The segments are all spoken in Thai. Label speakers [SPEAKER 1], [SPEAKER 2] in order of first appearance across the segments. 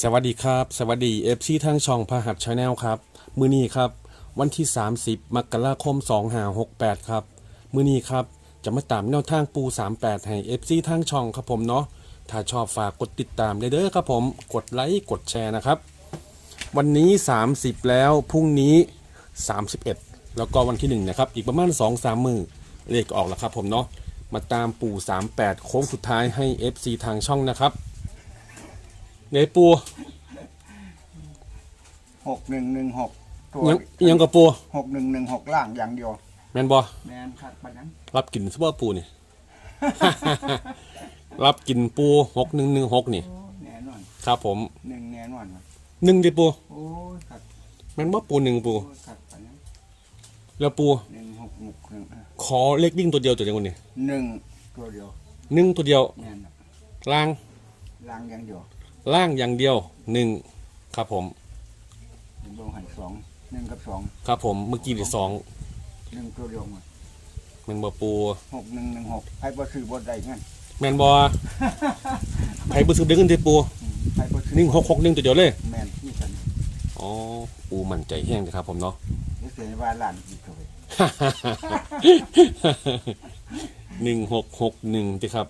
[SPEAKER 1] สวัสดีครับ สวัสดีเอฟซีทางช่องพหัสชาแนลครับ มือนี้ครับ วันที่ 30 มกราคม 2568 ครับ มือนี้ครับ จะมาตามแนวทางปู 38 ให้เอฟซีทางช่องครับผมเนาะถ้าชอบฝากกดติดตามได้เด้อครับผม กดไลค์กดแชร์นะครับ วันนี้ 30 แล้วพรุ่งนี้ 31 แล้วก็วันที่1นะครับ อีกประมาณ 2-3 มือเลขออกแล้วครับผมเนาะมาตามปู38 โค้งสุดท้ายให้ FC ทางช่องนะครับ เนปู
[SPEAKER 2] หกหนึ่งหนึ่งหกตัว
[SPEAKER 1] ยังยังกับปู
[SPEAKER 2] หกหนึ่งหนึ่งหกล่างอย่างเดียว
[SPEAKER 1] แมนบอ
[SPEAKER 2] แมนคัดไปนั้น
[SPEAKER 1] รับกินซุปเปอร์ปูนี่ รับกินปูหกหนึ่งหนึ่งหกนี่
[SPEAKER 2] โอ้แน่นอน
[SPEAKER 1] ครับผม
[SPEAKER 2] หนึ่งแน่นอนว่ะ
[SPEAKER 1] หนึ่งดิปู
[SPEAKER 2] โอ้ยคัด
[SPEAKER 1] แมนบ่ปูหนึ่งปู
[SPEAKER 2] โอ้ยคัดไปนั้น
[SPEAKER 1] แล้วปู
[SPEAKER 2] หนึ่งหกหกหนึ่ง
[SPEAKER 1] ขอเลขวิ่งตัวเดียวตัวเดียวนี่
[SPEAKER 2] หนึ่งตัวเดียว
[SPEAKER 1] หนึ่งตัวเดียว
[SPEAKER 2] แน่นอน
[SPEAKER 1] ล่าง
[SPEAKER 2] ล่างอย่างเดียว
[SPEAKER 1] ล่างอย่างเดียวหนึ่งครับผม
[SPEAKER 2] หนึ่งโลหันสองหนึ่งกับสอง
[SPEAKER 1] ครับผมเมื่อกี้ที่สอง
[SPEAKER 2] หนึ่งตัวเดียวหมด
[SPEAKER 1] แมนบ่ปู
[SPEAKER 2] หกหนึ่งหนึ่งหกให้บ่ซื้อบ่ได้เงิน
[SPEAKER 1] แมนบอไผบุษบได้ขึ้นที่ปู
[SPEAKER 2] อืมให้บ่ซื้อ
[SPEAKER 1] หนึ่งหกหกหนึ่งตัวเดียวเลย
[SPEAKER 2] แมนนี่สัน
[SPEAKER 1] อ๋อปูมั่นใจแห้งเลยครับผมเนาะ
[SPEAKER 2] นี่เสียว่าล้านอีกเท่าไหร่
[SPEAKER 1] หนึ่งหกหกหนึ่งติครับ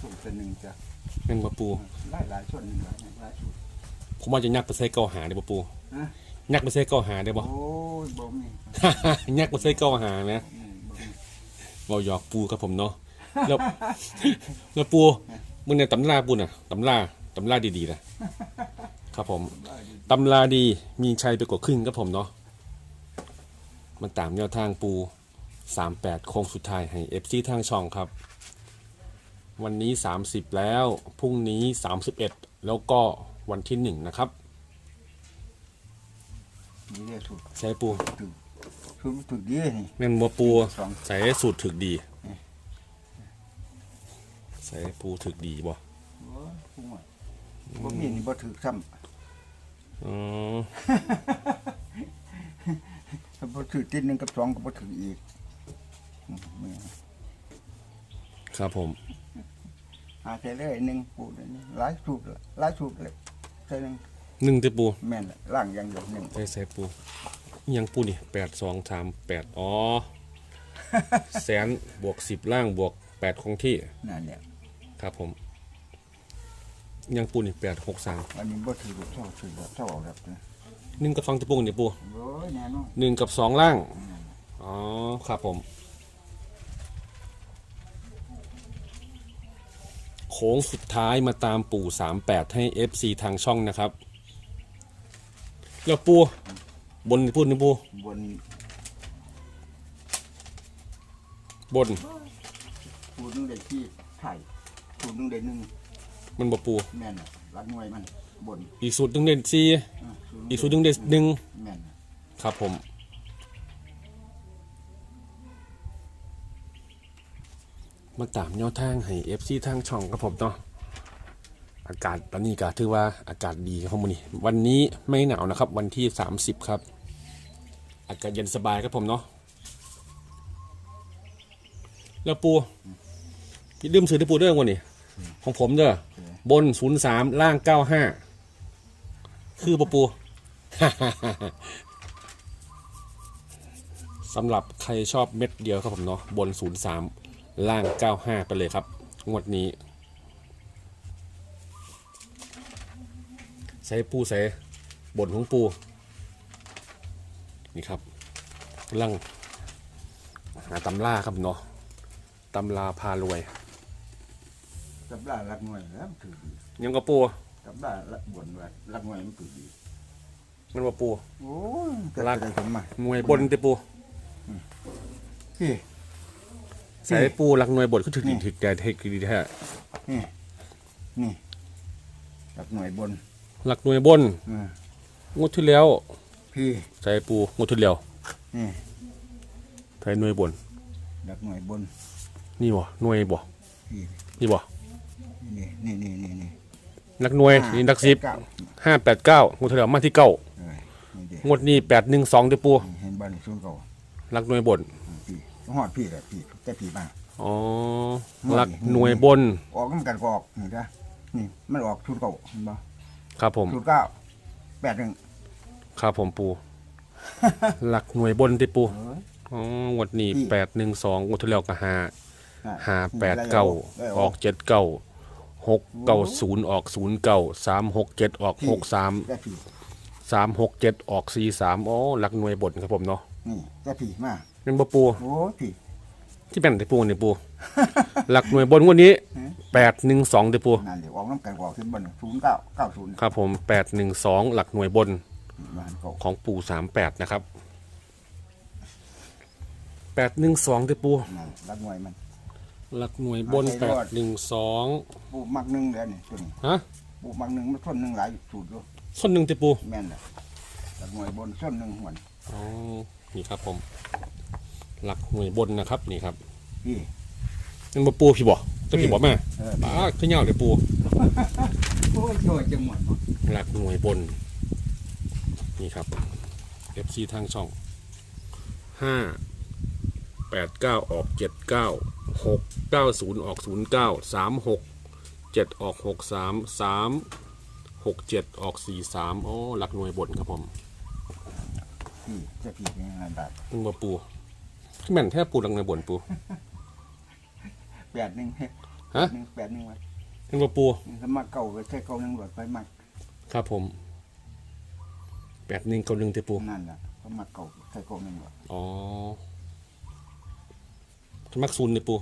[SPEAKER 2] สูตรเป็นหนึ่งจ้ะ
[SPEAKER 1] แม่นบ่ปู
[SPEAKER 2] หลายหลายส่วนหนึ่งหลายหลายสูตร
[SPEAKER 1] ผมว่าจะยักไปใส่เกาหาได้บ่ปู
[SPEAKER 2] ฮะ
[SPEAKER 1] ยักไปใส่เกาหาได้บ่
[SPEAKER 2] โอ้ยบ่มี
[SPEAKER 1] ยักไปใส่เกาหานะ
[SPEAKER 2] อืมบ่มี
[SPEAKER 1] บ่หยอกปูครับผมเนาะแล้ว แล้วปูมึงเนี่ยตำราปูน่ะตำราตำราดีๆนะครับผมตำราดีมีชัยไปกว่าครึ่งครับผมเนาะมันตามแนวทางปู 38 โค้งสุดท้ายให้ FC ทางช่องครับ วันนี้ 30 แล้ว พรุ่งนี้ 31 แล้วก็วันที่ 1 นะครับ
[SPEAKER 2] นี่เรียกสูตร
[SPEAKER 1] ใช้ปู
[SPEAKER 2] ถูกสูตรถูกดีนี่
[SPEAKER 1] แม่นบ่ปู
[SPEAKER 2] สอง
[SPEAKER 1] ใส่สูตรถึกดี ใส่ปูถึกดีบ่
[SPEAKER 2] โอ้ยผู้หมดบ่มีนี่บ่ถูกซ้
[SPEAKER 1] อืมำ
[SPEAKER 2] ถ้าบ่ถูกติดหนึ่งกับสองก็บ่ถูกอีกอืมแม่น
[SPEAKER 1] ครับผม
[SPEAKER 2] หาใส่เลยหนึ่งปูเลยนี่หลายสูตรเลยหลายสูตรเลยใส่หนึ่ง
[SPEAKER 1] หนึ่งเตปู
[SPEAKER 2] แม่นละล่างอย่างเดียวหนึ่ง
[SPEAKER 1] ใส่ใส่ปูอิหยังปูนี่แปดสองสามแปดอ๋อ แสนบวกสิบล่างบวกแปดคงที่
[SPEAKER 2] นั่นแหละ
[SPEAKER 1] ครับผมอิหยังปูนี่แปดหกสาม
[SPEAKER 2] อันนี้บ่ถูกเท่าถูกเท่าแบบนี้
[SPEAKER 1] หนึ่งกับสองตะปูนี่ปู
[SPEAKER 2] โอ้ยแน่นอน
[SPEAKER 1] หนึ่งกับสองล่างอ๋อครับผม ค้งสุดท้ายมาตามปู่สามแปดให้ FC ทางช่องนะครับ แล้วปูบนพูดนี่ปู
[SPEAKER 2] บน
[SPEAKER 1] บน
[SPEAKER 2] ปูนึงได้ที่ไข่ปูนึงได้หนึ่ง
[SPEAKER 1] มันบ่ปู
[SPEAKER 2] แม่นน่ะรักหน่วยมันบน
[SPEAKER 1] อีกสูตรหนึ่งเด่นสี่
[SPEAKER 2] อะ
[SPEAKER 1] อีกสูตรหนึ่งเด่นหนึ่ง
[SPEAKER 2] แม่นน่ะ
[SPEAKER 1] ครับผม มาตามแนวทางให้ FC ทางช่องครับผมเนาะอากาศตอนนี้ก็ถือว่าอากาศดีครับผมนี้วันนี้ไม่หนาวนะครับ วันที่ 30 ครับ อากาศเย็นสบายครับผมเนาะแล้วปูพี่ดื่มซื้อที่ปูด้อวันนี้ของผมเด้อบน03ล่าง95คือปะปูสำหรับใครชอบเม็ดเดียวครับผมเนาะบน03 ล่าง 95 ไปเลยครับ งวดนี้ ใส่ปูใส่บนของปู นี่ครับกำลังหาตำล่าครับเนาะตำลาพารวย
[SPEAKER 2] กับลารักหน่วยแล้วมันถูกดี
[SPEAKER 1] ยังกับปู
[SPEAKER 2] กับลารักบนว่ารักหน่วยมันถูกดี
[SPEAKER 1] มันว่าปู
[SPEAKER 2] โอ้ยจะ
[SPEAKER 1] รัก
[SPEAKER 2] ได้ผมมา
[SPEAKER 1] หน่วยบนเตปู
[SPEAKER 2] พี่
[SPEAKER 1] ใส่ปูหลักหน่วยบนก็ถึกดีถึกแต่ถึกดีแท้
[SPEAKER 2] นี่นี่รักหน่วยบน
[SPEAKER 1] หลักหน่วยบน
[SPEAKER 2] อ่าง
[SPEAKER 1] วดที่แล้ว
[SPEAKER 2] พี่
[SPEAKER 1] ใส่ปูงวดที่แล้ว
[SPEAKER 2] นี่
[SPEAKER 1] ใส่หน่วยบน
[SPEAKER 2] รักหน่วยบน
[SPEAKER 1] นี่บ่หน่วยบ่
[SPEAKER 2] พี่
[SPEAKER 1] นี่บ่
[SPEAKER 2] นี่นี่นี่นี่นี่
[SPEAKER 1] หลักหน่วยนี่หลักสิบ
[SPEAKER 2] เก้า
[SPEAKER 1] ห้าแปดเก้างวดที่แล้วมาที่เก้า
[SPEAKER 2] เอ้ยนี่เด็
[SPEAKER 1] งวดนี้แปดหนึ่งสองเตปู
[SPEAKER 2] เห็นบ้านศูนย์เก่า
[SPEAKER 1] หลักหน่วยบน
[SPEAKER 2] พี่ หอดพี่แหละพี่แต่พี่มา
[SPEAKER 1] อ๋อหลักหน่วยบน
[SPEAKER 2] ออกกันกันก็ออกนี่จ้ะนี่มันออกชุดเก่าเห็นบ่
[SPEAKER 1] ครับผม
[SPEAKER 2] ชุดเก้าแปดหนึ่ง
[SPEAKER 1] ครับผมปู หลักหน่วยบนที่ปู
[SPEAKER 2] เออ
[SPEAKER 1] อ๋องวดนี้
[SPEAKER 2] นี่
[SPEAKER 1] แปดหนึ่งสองงวดที่แล้วก็ห้า
[SPEAKER 2] น่ะ
[SPEAKER 1] ห้าแปด
[SPEAKER 2] นี่
[SPEAKER 1] เก้า
[SPEAKER 2] ได้
[SPEAKER 1] ออกเจ็ดเก้าหกเก้าศูนย์ออกศูนย์เก้าสามหกเจ็ดออกหกสาม
[SPEAKER 2] จะผี
[SPEAKER 1] สามหกเจ็ดออกสี่สามอ๋อหลักหน่วยบนครับผมเนาะ
[SPEAKER 2] นี่จะผีมา
[SPEAKER 1] เป็นบ่ปู
[SPEAKER 2] โอ้ผี
[SPEAKER 1] ที่เป็นที่ปูนี่ปู หลักหน่วยบนงวดนี้แปดหนึ่งสองที่ปู
[SPEAKER 2] นั่นเดี๋ยวออกน้ำกันออกขึ้นบนศูนย์เก้าเก้าศูนย์
[SPEAKER 1] ครับผมแปดหนึ่งสองหลักหน่วยบน
[SPEAKER 2] มาหันเก่า
[SPEAKER 1] ของปูสามแปดนะครับแปดหนึ่งสองที่ปู
[SPEAKER 2] นั่นรักหน่วยมัน
[SPEAKER 1] หลักหน่วยบน
[SPEAKER 2] เอา
[SPEAKER 1] แป
[SPEAKER 2] ให้ร
[SPEAKER 1] ด
[SPEAKER 2] อด
[SPEAKER 1] หนึ่งสอง
[SPEAKER 2] ปูมักหนึ่งแล้วนี่ตัวนี้
[SPEAKER 1] ฮะ
[SPEAKER 2] ปูมักหนึ่งมันส้นหนึ่งหลายสูตรด้วย
[SPEAKER 1] ส้นหนึ่งที่ปู
[SPEAKER 2] แม่นเลยรักหน่วยบนส้นหนึ่งหวน
[SPEAKER 1] อ๋อนี่ครับผม หลักหน่วยบนนะครับนี่ครับ
[SPEAKER 2] พี่
[SPEAKER 1] นั่นบ่ปูพี่บ่จะพี่บ่แม่
[SPEAKER 2] เออ
[SPEAKER 1] ป้าขึ้นยาวเลยปู
[SPEAKER 2] โอ้ยโจ้ยจังหวดบ่
[SPEAKER 1] หลักหน่วยบน นี่ครับ FC ทางช่องห้าแปดเก้าออกเจ็ดเก้าหกเก้าศูนย์ออกศูนย์เก้าสามหกเจ็ดออกหกสามสามหกเจ็ดออกสี่สามโอ้หลักหน่วยบนครับผม
[SPEAKER 2] พี่จะผีเป็นยังไงแบบ
[SPEAKER 1] มึงมาปูพี่ แม่นแทบปูหลักหน่วยบนปู
[SPEAKER 2] แปดหนึ่ง
[SPEAKER 1] ฮะ
[SPEAKER 2] หนึ่งแปดหนึ่งไว้
[SPEAKER 1] มึงมาปู
[SPEAKER 2] สมัครเก่าก็ใช้เก่าหนึ่งหลอดไปมัก
[SPEAKER 1] ครับผมแปดหนึ่งเก้าหนึ่งเตปู
[SPEAKER 2] นั่นแหละสมัครเก่าใช้เก่าหนึ่งหลอด
[SPEAKER 1] อ๋อมักศูนย์เตปู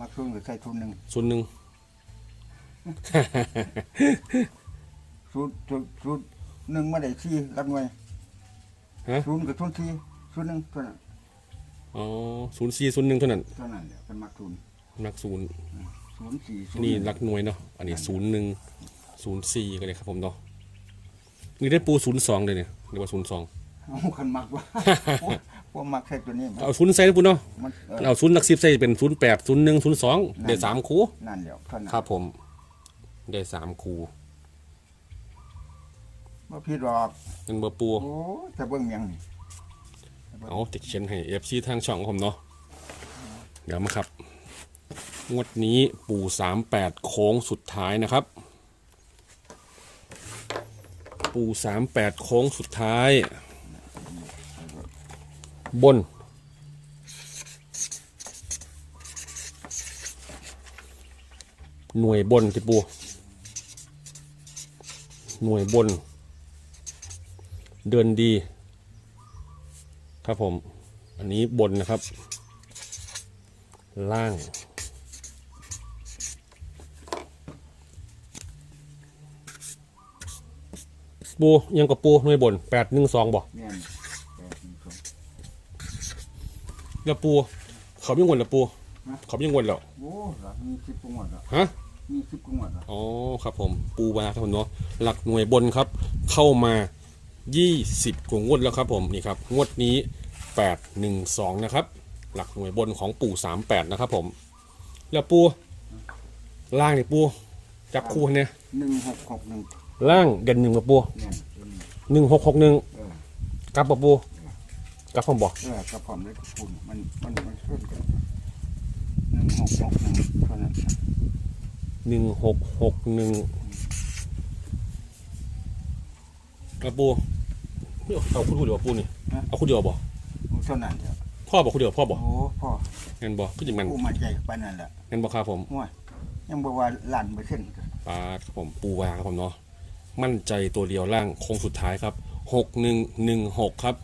[SPEAKER 2] มักซุนก็ใช้ทุนหนึ่ง
[SPEAKER 1] ศูนย์หนึ่ง
[SPEAKER 2] ชุดชุดชุดหนึ่งมาได้สี่รักหน่วย
[SPEAKER 1] ฮะ
[SPEAKER 2] ศูนย์กับทุนสี่ชุดหนึ่งเท่านั้น
[SPEAKER 1] อ๋อศูนย์สี่ศูนย์หนึ่งเท่านั้น
[SPEAKER 2] เท่านั้นแหละเป็นมักทุน
[SPEAKER 1] มักศูนย์
[SPEAKER 2] ศูนย์สี่ศูนย์
[SPEAKER 1] นี่
[SPEAKER 2] หง
[SPEAKER 1] หลักหน่วยเนาะอันนี้ศูนย์หนึ่งศูนย์สี่ก็เลยครับผมเนาะนี่ได้ปูศูนย์สองเลยเนี่ยเรียกว่าศูนย์สอง
[SPEAKER 2] เอาคันมักว่าพวกมักใช้ตัวนี้มัน
[SPEAKER 1] เอาศูนย์ใส่นะปูเนาะ
[SPEAKER 2] มันเออ
[SPEAKER 1] เอาศูนย์หลักสิบใส่เป็นศูนย์แปดศูนย์หนึ่งศูนย์สองได้สามคู
[SPEAKER 2] นั่นเดียวเท่านั้น
[SPEAKER 1] ครับผมได้สามคู
[SPEAKER 2] ว่าพี่ดอก
[SPEAKER 1] เป็นเบอร์ปู
[SPEAKER 2] โอ้แต่เบิ่งเมียงนี่
[SPEAKER 1] เอาติดเชนให้เอฟซีทางช่องของผมเนาะเดี๋ยวมาครับ งวดนี้ปู่สามแปดโค้งสุดท้ายนะครับ ปู่สามแปดโค้งสุดท้าย บน หน่วยบนที่ปูหน่วยบน เดินดี ครับผม อันนี้บนนะครับ ล่างปูยังกับปูหน่วยบนแปดหนึ่งสองบอก
[SPEAKER 2] แม่นแปดหนึ่งสอง
[SPEAKER 1] แล้วปู เขายังวนแล้วปู
[SPEAKER 2] ฮะ
[SPEAKER 1] เขายังวนแล้ว
[SPEAKER 2] โอ้เหรอมีสิบกว่าหมดเหรอ
[SPEAKER 1] ฮะ
[SPEAKER 2] มีสิบกว่าหมดเหรอ
[SPEAKER 1] อ๋อครับผมปูวาครับผมเนาะหลักหน่วยบนครับ เข้ามา 20กว่างวดแล้วครับผมนี่ครับ งวดนี้ 812 นะครับ หลักหน่วยบนของปู่ 38 นะครับผม แล้วปูล่างนี่ปูจับคู่ให้เนี่ย
[SPEAKER 2] หนึ่งหกหกหนึ่ง
[SPEAKER 1] ล่างเด่นหนึ่งกับปู
[SPEAKER 2] แม่นตัวนี้
[SPEAKER 1] หนึ่งหกหกหนึ่ง
[SPEAKER 2] เออ
[SPEAKER 1] กับกับปูกับผมบอก
[SPEAKER 2] เออกระพร้อมเลยกับคุณมันมันมันช่วยกันหนึ่งหกหกหนึ่งเท่านั้น
[SPEAKER 1] หนึ่งหกหกหนึ่งกับปูนี่เอาคู่เดียวบ่ปูนี่เอาคู่เดียวบ่
[SPEAKER 2] เท่านั้นเดียว
[SPEAKER 1] พ่อบอกคู่เดียวพ่อบอก
[SPEAKER 2] โอ้พ่อ
[SPEAKER 1] เงินบอกพี่จิมัน
[SPEAKER 2] ผู้มันใจปานนั่นแหละ
[SPEAKER 1] เงินบอกครับผม
[SPEAKER 2] ห่วยยังบอกว่าล้านเปอร์เซ็นต์
[SPEAKER 1] ปลาครับผมปูวาครับผมเนาะมั่นใจตัวเดียวล่างโค้งสุดท้ายครับหกหนึ่งหนึ่งหกครับ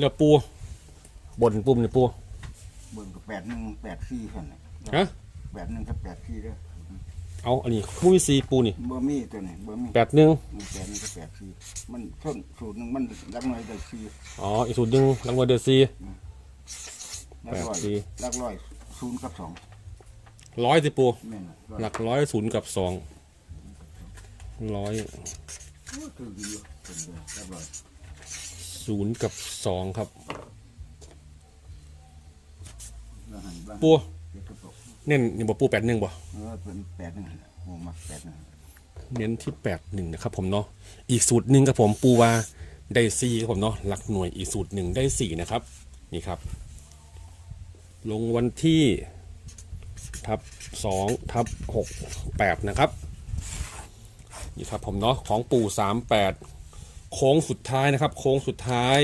[SPEAKER 1] แล้วปูบนปูเนี่ยปู
[SPEAKER 2] เบิ่งกับแปดหนึ่งแปดสี่เท่านั้น
[SPEAKER 1] ฮะ
[SPEAKER 2] แปดหนึ่งกับแปดสี่เด้อ
[SPEAKER 1] เอาอันนี้คู่มีซีปูนี่
[SPEAKER 2] เบอร์มี่ตัวนี้เบอร์มี่
[SPEAKER 1] แปดหนึ่ง
[SPEAKER 2] แปดหนึ่งกับแปดสี่ มันส้นสูตรหนึ่งมันรักน้อยได้สี่
[SPEAKER 1] อ๋ออีกสูตรหนึ่งรางวัลเดอร์ซี
[SPEAKER 2] รักร้อย
[SPEAKER 1] แปดสี่
[SPEAKER 2] รักร้อยศูนย์กับสอง
[SPEAKER 1] ร้อยสิปู
[SPEAKER 2] แม่น
[SPEAKER 1] หลักร้อยศูนย์กับสองร้อย
[SPEAKER 2] คือดีอยู่เป็นเดือนรักร้อย
[SPEAKER 1] ศูนย์กับสองครับ
[SPEAKER 2] แล้วหันบ้าง
[SPEAKER 1] ปู
[SPEAKER 2] เด็กกระปุก
[SPEAKER 1] เน้นนี่บ่ปูแปดหนึ่งบ่
[SPEAKER 2] เออเป็นแปดหนึ่งนั่นแหละโอ้มักแปดหนึ่ง
[SPEAKER 1] เน้นที่ แปดหนึ่งนะครับผมเนาะอีกสูตรหนึ่งครับผมปูวาได้สี่ครับผมเนาะหลักหน่วยอีกสูตรหนึ่งได้สี่นะครับ นี่ครับ ลงวันที่ทับสองทับหกแปดนะครับนี่ครับผมเนาะของปู่สามแปดโค้งสุดท้ายนะครับ โค้งสุดท้าย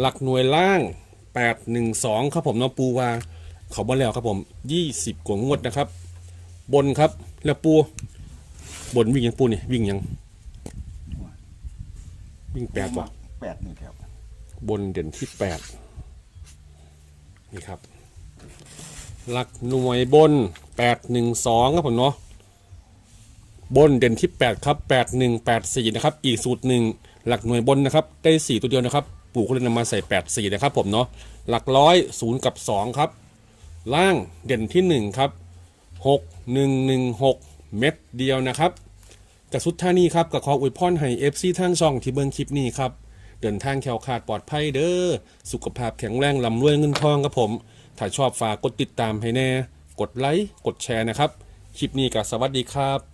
[SPEAKER 1] หลักหน่วยล่างแปดหนึ่งสองครับผมเนาะปูวาเขาบ่แล้วครับผมยี่สิบกว่างวดนะครับ บนครับแล้วปู บนวิ่งยังปูนี่วิ่งยัง วิ่งแปดว่ะ
[SPEAKER 2] แปดนี่ครับ
[SPEAKER 1] บนเด่นที่แปดนี่ครับหลักหน่วยบนแปดหนึ่งสองครับผมเนาะบนเด่นที่แปดครับแปดหนึ่งแปดสี่นะครับ อีกสูตรหนึ่งหลักหน่วยบนนะครับ ได้สี่ตัวเดียวนะครับ ปู่ก็เลยนำมาใส่แปดสี่นะครับผมเนาะหลักร้อยศูนย์กับสองครับ ล่างเด่นที่หนึ่งครับหกหนึ่งหนึ่งหก เม็ดเดียวนะครับกับสุดท่านี้ครับกับขออวยพรให้เอฟซีทางช่องที่เบิ้งคลิปนี้ครับเดินทางแคล้วคลาดปลอดภัยเด้อสุขภาพแข็งแรงลำรวยเงินทองครับผม ถ้าชอบฝากกดติดตามให้แน่ กดไลค์กดแชร์นะครับ คลิปนี้ก็สวัสดีครับ